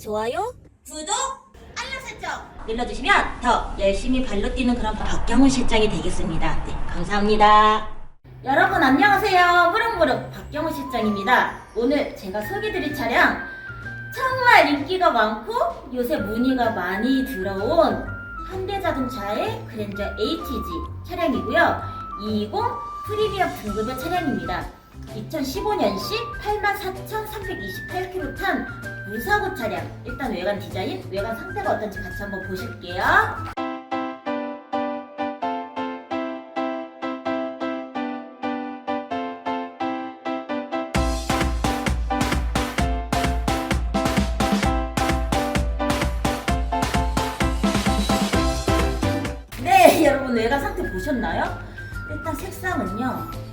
좋아요, 구독, 알람 설정 눌러주시면 더 열심히 발로 뛰는 그런 박경훈 실장이 되겠습니다. 네, 감사합니다. 여러분 안녕하세요. 무릉무릉 박경훈 실장입니다. 오늘 제가 소개드릴 차량 정말 인기가 많고 요새 문의가 많이 들어온 현대자동차의 그랜저 HG 차량이고요. 20 프리미엄 등급의 차량입니다. 2015년식 84,328km 탄 무사고 차량. 일단 외관 디자인, 외관 상태가 어떤지 같이 한번 보실게요. 네, 여러분 외관 상태 보셨나요? 일단 색상은요.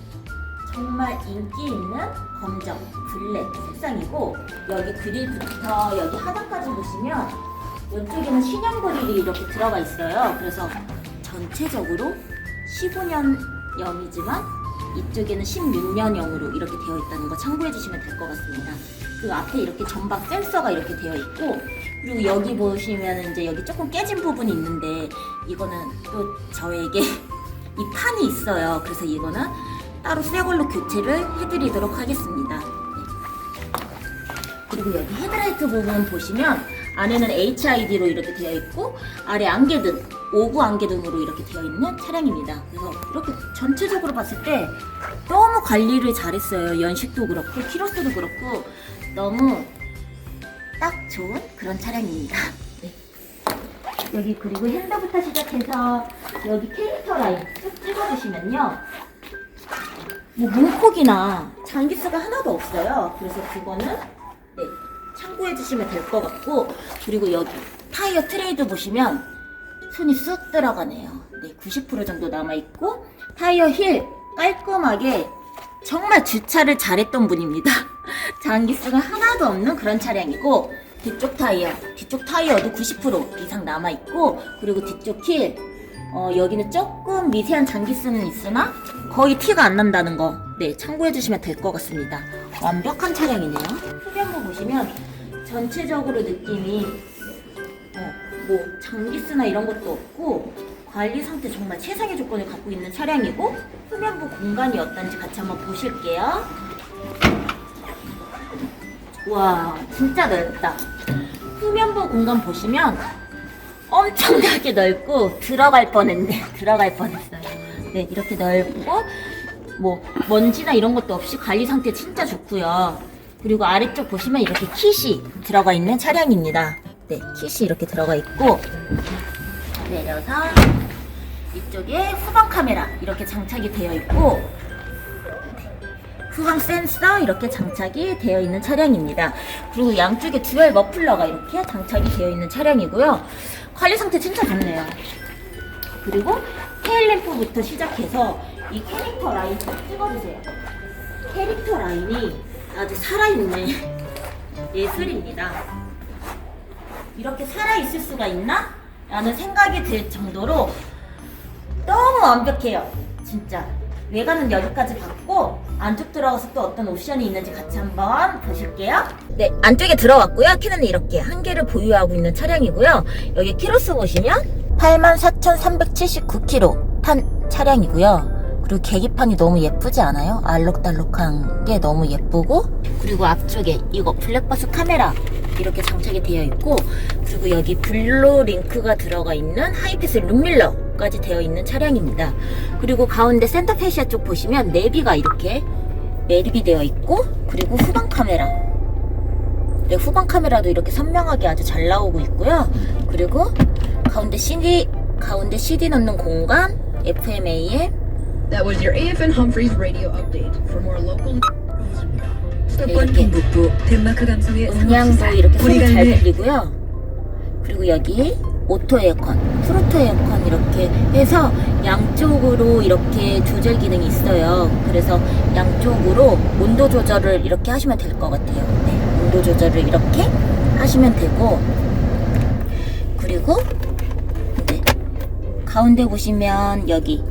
정말 인기 있는 검정, 블랙 색상이고 여기 그릴부터 여기 하단까지 보시면 이쪽에는 신형 그릴이 이렇게 들어가 있어요. 그래서 전체적으로 15년형이지만 이쪽에는 16년형으로 이렇게 되어 있다는 거 참고해 주시면 될 것 같습니다. 그 앞에 이렇게 전방 센서가 이렇게 되어 있고 그리고 여기 보시면 이제 여기 조금 깨진 부분이 있는데 이거는 또 저에게 이 판이 있어요. 그래서 이거는 따로 새 걸로 교체를 해드리도록 하겠습니다. 네. 그리고 여기 헤드라이트 부분 보시면 안에는 HID로 이렇게 되어 있고 아래 안개등, 오구 안개등으로 이렇게 되어 있는 차량입니다. 그래서 이렇게 전체적으로 봤을 때 너무 관리를 잘했어요. 연식도 그렇고 키로수도 그렇고 너무 딱 좋은 그런 차량입니다. 네. 여기 그리고 핸드부터 시작해서 여기 캐릭터 라인 쭉 찍어주시면요. 뭐 문콕이나 장기수가 하나도 없어요. 그래서 그거는 네, 참고해 주시면 될 것 같고 그리고 여기 타이어 트레이드 보시면 손이 쑥 들어가네요. 네, 90% 정도 남아 있고 타이어 힐 깔끔하게 정말 주차를 잘했던 분입니다. 장기수가 하나도 없는 그런 차량이고 뒤쪽 타이어, 뒤쪽 타이어도 90% 이상 남아 있고 그리고 뒤쪽 힐 어, 여기는 조금 미세한 장기수는 있으나 거의 티가 안 난다는 거, 네, 참고해 주시면 될 것 같습니다. 완벽한 차량이네요. 후면부 보시면 전체적으로 느낌이 어, 뭐 장기수나 이런 것도 없고 관리 상태 정말 최상의 조건을 갖고 있는 차량이고 후면부 공간이 어떤지 같이 한번 보실게요. 와, 진짜 넓다. 후면부 공간 보시면 엄청나게 넓고 들어갈 뻔했네. 들어갈 뻔했어요. 네, 이렇게 넓고 뭐 먼지나 이런 것도 없이 관리 상태 진짜 좋고요. 그리고 아래쪽 보시면 이렇게 킷이 들어가 있는 차량입니다. 네, 킷이 이렇게 들어가 있고 내려서 이쪽에 후방 카메라 이렇게 장착이 되어 있고 후방 센서 이렇게 장착이 되어 있는 차량입니다. 그리고 양쪽에 듀얼 머플러가 이렇게 장착이 되어 있는 차량이고요. 관리 상태 진짜 좋네요. 그리고 테일램프부터 시작해서 이 캐릭터 라인 좀 찍어주세요. 캐릭터 라인이 아주 살아있네. 예술입니다. 이렇게 살아있을 수가 있나? 라는 생각이 들 정도로 너무 완벽해요. 진짜. 외관은 여기까지 봤고 안쪽 들어가서 또 어떤 옵션이 있는지 같이 한번 보실게요. 네, 안쪽에 들어왔고요. 키는 이렇게 한 개를 보유하고 있는 차량이고요. 여기 키로수 보시면 84,379km 탄 차량이고요. 그리고 계기판이 너무 예쁘지 않아요? 알록달록한 게 너무 예쁘고 그리고 앞쪽에 이거 블랙박스 카메라 이렇게 장착이 되어 있고 그리고 여기 블루 링크가 들어가 있는 하이패스 룸밀러 까지 되어 있는 차량입니다. 그리고 가운데 센터 페시아 쪽 보시면 내비가 이렇게 매립이 되어 있고 그리고 후방 카메라 네, 후방 카메라도 이렇게 선명하게 아주 잘 나오고 있고요. 그리고 가운데 CD 가운데 CD 넣는 공간 FM AM That was your AFN Humphreys radio update. For more local 수도권 이렇게 동북부 덴마크 감성의 음량도 이렇게 소리 잘 들리고요. 그리고 여기 오토 에어컨, 프로토 에어컨 이렇게 해서 양쪽으로 이렇게 조절 기능이 있어요. 그래서 양쪽으로 온도 조절을 이렇게 하시면 될 것 같아요. 네, 온도 조절을 이렇게 하시면 되고 그리고 이제 가운데 보시면 여기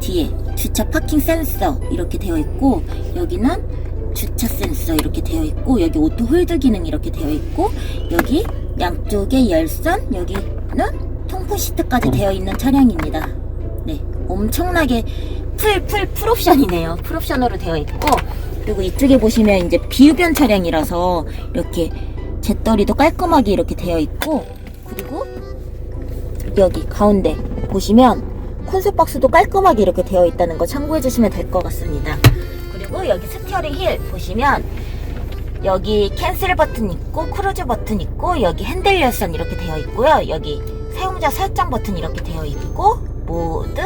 뒤에 주차 파킹 센서 이렇게 되어 있고 여기는 주차 센서 이렇게 되어 있고 여기 오토 홀드 기능 이렇게 되어 있고 여기 양쪽에 열선 여기는 통풍 시트까지 되어 있는 차량입니다. 네, 엄청나게 풀 풀 풀옵션이네요. 풀옵션으로 되어 있고 그리고 이쪽에 보시면 이제 비흡연 차량이라서 이렇게 재떨이도 깔끔하게 이렇게 되어 있고 그리고 여기 가운데 보시면 콘솔 박스도 깔끔하게 이렇게 되어 있다는 거 참고해 주시면 될 것 같습니다. 그리고 여기 스티어링 힐 보시면 여기 캔슬 버튼 있고 크루즈 버튼 있고 여기 핸들 열선 이렇게 되어 있고요. 여기 사용자 설정 버튼 이렇게 되어 있고 모드,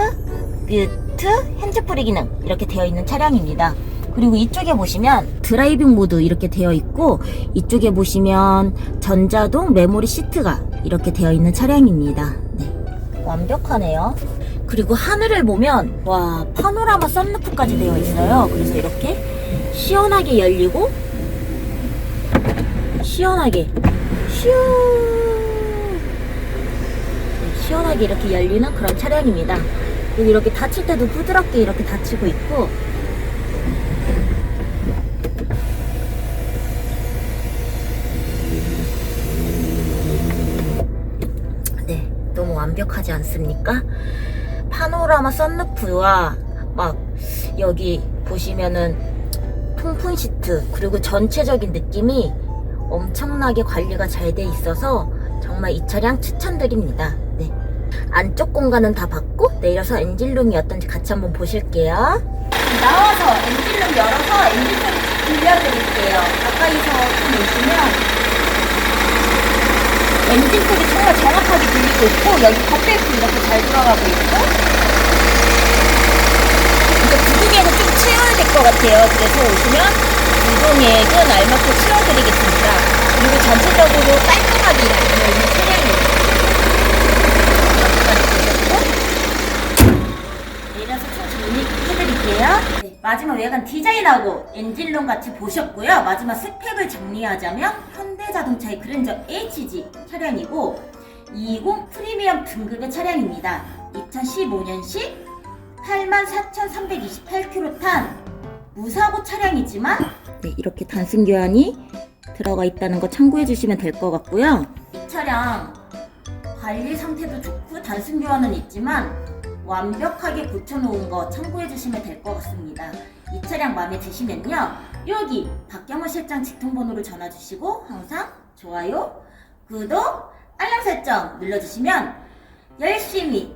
뮤트, 핸즈프리 기능 이렇게 되어 있는 차량입니다. 그리고 이쪽에 보시면 드라이빙 모드 이렇게 되어 있고 이쪽에 보시면 전자동 메모리 시트가 이렇게 되어 있는 차량입니다. 네. 완벽하네요. 그리고 하늘을 보면 와 파노라마 썬루프까지 되어 있어요. 그래서 이렇게 시원하게 열리고 시원하게 슈 네, 시원하게 이렇게 열리는 그런 차량입니다. 그리고 이렇게 닫힐 때도 부드럽게 이렇게 닫히고 있고 네, 너무 완벽하지 않습니까? 파노라마 썬루프와 막 여기 보시면은 통풍 시트 그리고 전체적인 느낌이 엄청나게 관리가 잘 돼 있어서 정말 이 차량 추천드립니다. 네. 안쪽 공간은 다 봤고 내려서 엔진룸이 어떤지 같이 한번 보실게요. 나와서 엔진룸 열어서 엔진 소리 들려드릴게요. 가까이서 좀 보시면 엔진 소리 정말 정확하게 들리고 있고 여기 겉벨트 이렇게 잘 들어가고 있고 이제 구동액은 좀 채워야 될 것 같아요. 그래서 오시면 구동액은 알맞게 채워드리겠습니다. 그리고 전체적으로 깔끔하게 이렇게 되어 있는 보셨고 내려서 총 정리해드릴게요. 네, 마지막 외관 디자인하고 엔진룸 같이 보셨고요. 마지막 스펙을 정리하자면 현대자동차의 그랜저 HG 차량이고 20 프리미엄 등급의 차량입니다. 2015년식 84,328km 탄 무사고 차량이지만 네, 이렇게 단순 교환이 들어가 있다는 거 참고해 주시면 될 것 같고요. 이 차량 관리 상태도 좋고 단순 교환은 있지만 완벽하게 고쳐놓은 거 참고해 주시면 될 것 같습니다. 이 차량 마음에 드시면요. 여기 박경호 실장 직통번호를 전화 주시고 항상 좋아요, 구독, 알람 설정 눌러주시면 열심히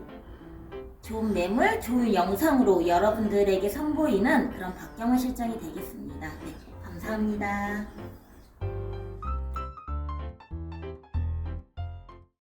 좋은 매물, 좋은 영상으로 여러분들에게 선보이는 그런 박경호 실장이 되겠습니다. 네, 감사합니다.